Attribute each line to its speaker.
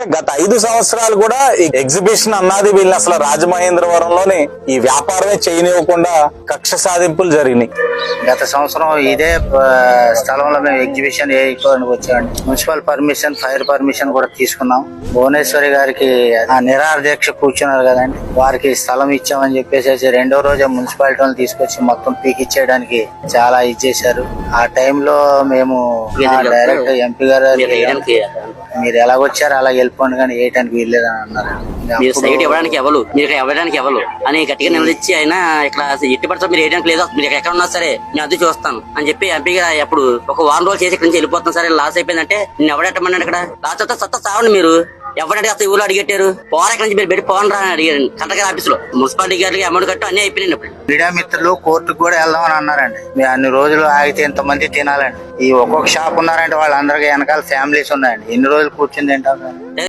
Speaker 1: గత ఐదు సంవత్సరాలు కూడా ఈ ఎగ్జిబిషన్ అన్నది వీళ్ళని అసలు రాజమహేంద్రవరంలోని ఈ వ్యాపారమే చేయనివ్వకుండా కక్ష సాధింపులు జరిగినాయి.
Speaker 2: గత సంవత్సరం ఇదే స్థలంలో మేము ఎగ్జిబిషన్ వేయడానికి వచ్చామండి మున్సిపల్ పర్మిషన్ ఫైర్ పర్మిషన్ కూడా తీసుకున్నాం. భువనేశ్వరి గారికి ఆ నిరాహార దీక్ష కూర్చున్నారు కదండి. వారికి స్థలం ఇచ్చామని చెప్పేసి రెండో రోజే మున్సిపాలిటీ తీసుకొచ్చి మొత్తం పీకిచ్చేయడానికి చాలా ఇచ్చేశారు ఆ టైంలో మేము డైరెక్ట్ ఎంపీ గారు మీరు ఎలాగొచ్చారు అలా వెళ్ళిపోండి కానీ వేయటానికి వీల్లేదని అన్నారు.
Speaker 3: మీరు సైట్ ఇవ్వడానికి ఎవరు? మీరు ఇవ్వడానికి ఎవరు? అని గట్టిగా నిలదీచ్చి ఆయన ఇక్కడ ఎట్టి పడితే మీరు వేయడానికి లేదు మీరు ఎక్కడ ఉన్నా సరే నేను అది చూస్తాను అని చెప్పి ఎంపీ గారు అప్పుడు ఒక వారం రోజులు చేసి ఇక్కడ నుంచి వెళ్ళిపోతాం సరే లాస్ అయిపోయిందంటే నేను ఎవడెట్టమన్నాడు ఇక్కడ? లాస్ అయితే సత్తా సావండి మీరు. ఎవరంటే అసలు ఊళ్ళో అడిగట్టారు? పోరాక నుంచి మీరు పెట్టి పోను రా అని అడిగారు. కలెక్టర్ ఆఫీస్లో మున్సిపాలిటీ గారికి అమౌంట్ కట్టు అన్ని అయిపోయినాయి ఇప్పుడు
Speaker 2: మీడియా మిత్రులు కోర్టుకు కూడా వెళ్దామని అన్నారండి. అన్ని రోజులు ఆగితే ఇంతమంది తినాలండి. ఈ ఒక్కొక్క షాప్ ఉన్నారంటే వాళ్ళందరికీ వెనకాల ఫ్యామిలీస్ ఉన్నాయండి. ఎన్ని రోజులు కూర్చుంది ఏంటో